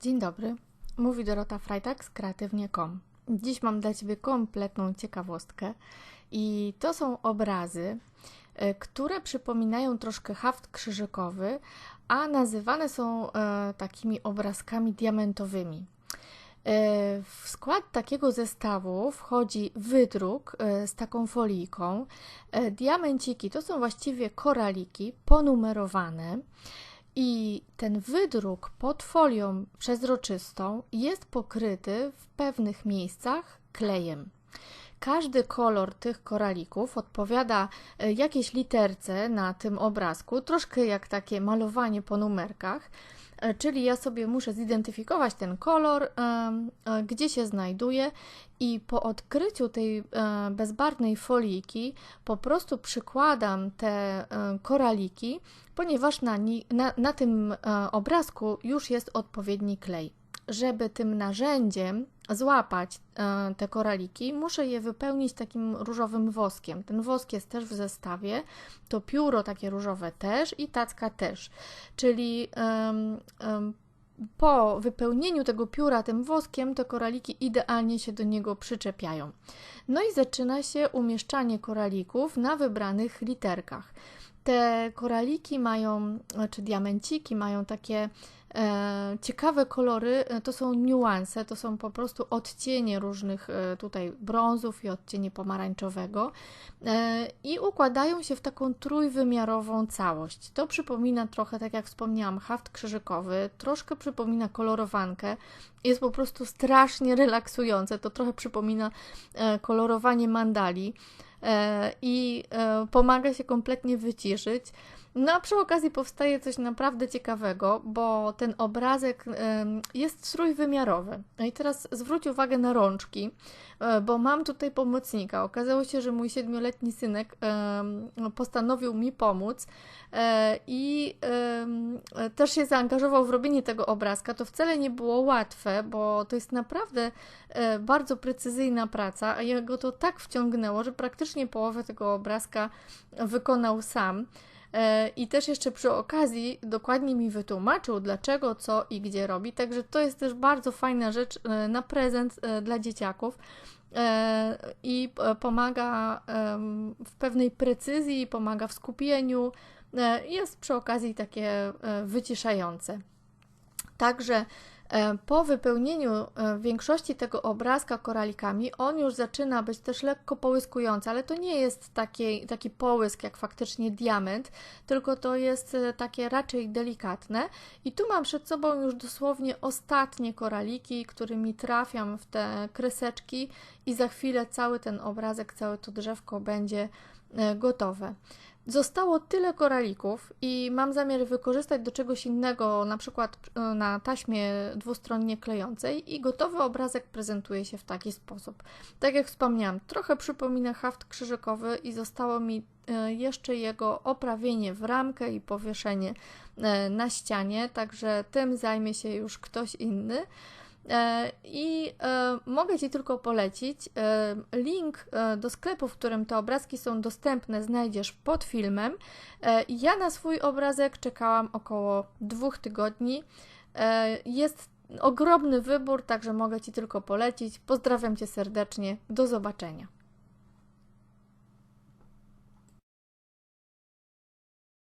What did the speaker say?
Dzień dobry, mówi Dorota Freitag z kreatywnie.com. Dziś mam dla Ciebie kompletną ciekawostkę i to są obrazy, e, które przypominają troszkę haft krzyżykowy, a nazywane są e, takimi obrazkami diamentowymi. E, w skład takiego zestawu wchodzi wydruk z taką folijką. Diamenciki to są właściwie koraliki ponumerowane. I ten wydruk pod folią przezroczystą jest pokryty w pewnych miejscach klejem. Każdy kolor tych koralików odpowiada e, jakiejś literce na tym obrazku, troszkę jak takie malowanie po numerkach. E, czyli ja sobie muszę zidentyfikować ten kolor, e, gdzie się znajduje i po odkryciu tej bezbarwnej foliki po prostu przykładam te koraliki, ponieważ na, na, na tym obrazku już jest odpowiedni klej żeby tym narzędziem złapać e, te koraliki, muszę je wypełnić takim różowym woskiem. Ten wosk jest też w zestawie, to pióro takie różowe też i tacka też. Czyli um, um, po wypełnieniu tego pióra tym woskiem, te koraliki idealnie się do niego przyczepiają. No i zaczyna się umieszczanie koralików na wybranych literkach. Te koraliki mają, czy diamenciki mają takie E, ciekawe kolory. E, to są niuanse, to są po prostu odcienie różnych e, tutaj brązów i odcienie pomarańczowego. I układają się w taką trójwymiarową całość. To przypomina trochę, tak jak wspomniałam, haft krzyżykowy, troszkę przypomina kolorowankę, jest po prostu strasznie relaksujące, to trochę przypomina kolorowanie mandali i pomaga się kompletnie wyciszyć. No a przy okazji powstaje coś naprawdę ciekawego, bo ten obrazek jest trójwymiarowy. No i teraz zwróć uwagę na rączki, e, bo mam tutaj pomocnika. Okazało się, że mój siedmioletni synek postanowił mi pomóc e, i też się zaangażował w robienie tego obrazka. To wcale nie było łatwe, bo to jest naprawdę e, bardzo precyzyjna praca, a jego to tak wciągnęło, że praktycznie połowę tego obrazka wykonał sam. E, I też jeszcze przy okazji dokładnie mi wytłumaczył, dlaczego, co i gdzie robi. Także to jest też bardzo fajna rzecz e, na prezent e, dla dzieciaków i pomaga w pewnej precyzji, pomaga w skupieniu. Jest przy okazji takie wyciszające. Także po wypełnieniu e, większości tego obrazka koralikami, on już zaczyna być też lekko połyskujący, ale to nie jest taki, taki połysk jak faktycznie diament, tylko to jest e, takie raczej delikatne. I tu mam przed sobą już dosłownie ostatnie koraliki, którymi trafiam w te kreseczki i za chwilę cały ten obrazek, całe to drzewko będzie gotowe. Zostało tyle koralików i mam zamiar wykorzystać do czegoś innego, na przykład e, na taśmie dwustronnie klejącej i gotowy obrazek prezentuje się w taki sposób. Tak jak wspomniałam, trochę przypomina haft krzyżykowy i zostało mi e, jeszcze jego oprawienie w ramkę i powieszenie e, na ścianie, także tym zajmie się już ktoś inny. E, I e, mogę Ci tylko polecić. E, link do sklepu, w którym te obrazki są dostępne, znajdziesz pod filmem. Ja na swój obrazek czekałam około dwóch tygodni. Jest ogromny wybór, także mogę Ci tylko polecić. Pozdrawiam Cię serdecznie. Do zobaczenia.